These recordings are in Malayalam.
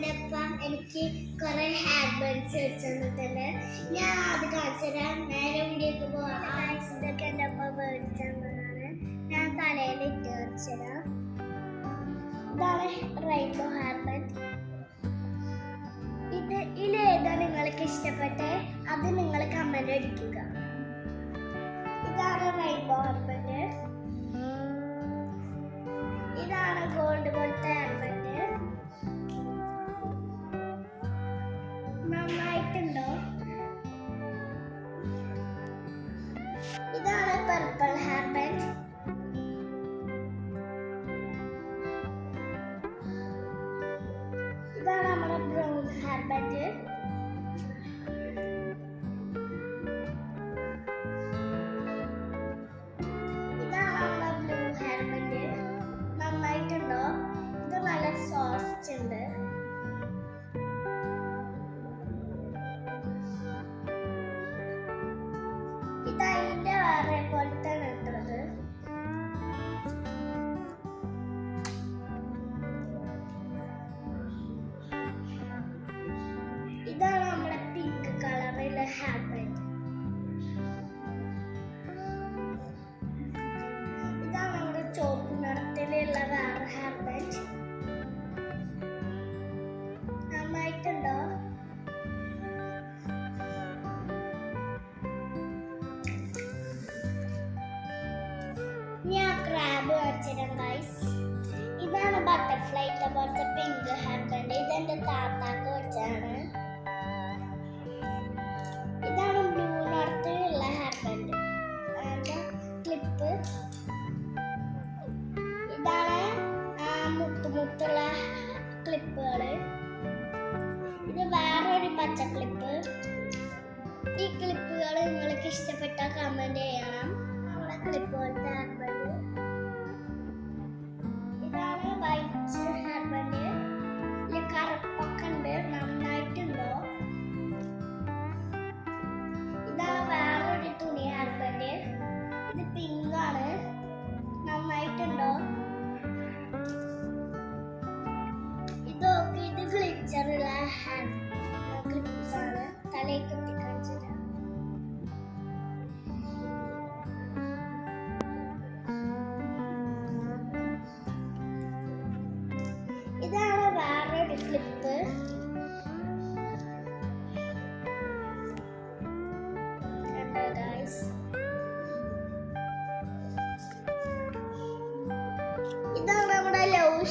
എന്റെ എനിക്ക് കുറെ ഹാബിറ്റ്സ് വെച്ചിട്ടുണ്ട് ഞാൻ അത് കാണിച്ചുതരാം നേരെ വീഡിയോക്ക് പോവാം. ഇതൊക്കെ എന്റെ അപ്പ ഞാൻ തലയിൽ ഇട്ട് കാണിച്ചു ഇതാണ് റൈബോ ബാൻഡ് ഇത് ഇതിലേതാ നിങ്ങൾക്ക് ഇഷ്ടപ്പെട്ടെ അത് നിങ്ങൾ കമന്റ് അടിക്കുക ഇതാണ് റൈബോ ബാൻഡ് നന്നായിട്ടുണ്ടോ have മുത്തുള്ള ക്ലിപ്പുകൾ ഇത് വേറൊരു പച്ച ക്ലിപ്പ് ഈ ക്ലിപ്പുകൾ നിങ്ങൾക്ക് ഇഷ്ടപ്പെട്ട കമന്റ് ചെയ്യണം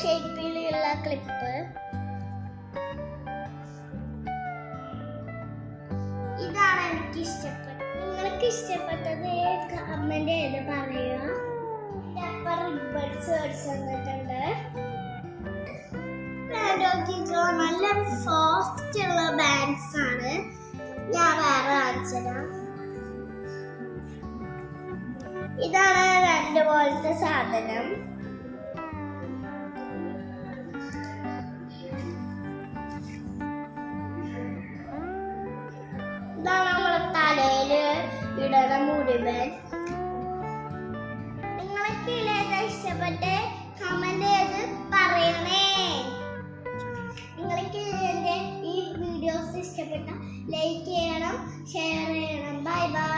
ഷേപ്പിലുള്ള ക്ലിപ്പ് ഇതാണ് എനിക്ക് ഇഷ്ടപ്പെട്ടത്. നിങ്ങൾക്ക് ഇഷ്ടപ്പെട്ടത് കമന്റ് ചെയ്ത് പറയുക? റിബൺസ് മേടിച്ചു തന്നിട്ടുണ്ട് നല്ല സോഫ്റ്റ് ഉള്ള ബാൻഡ്സ് ആണ്. ഞാൻ വേറെ കാണിച്ചതാ ഇതാണ് രണ്ട് പോലത്തെ സാധനം. ഇടണ മുടിവൻ നിങ്ങൾക്ക് ഇതിലേതാ ഇഷ്ടപ്പെട്ട് കമന്റ് ചെയ്ത് പറയണേ. നിങ്ങൾക്ക് എന്റെ ഈ വീഡിയോസ് ഇഷ്ടപ്പെട്ട ലൈക്ക് ചെയ്യണം ഷെയർ ചെയ്യണം. Bye bye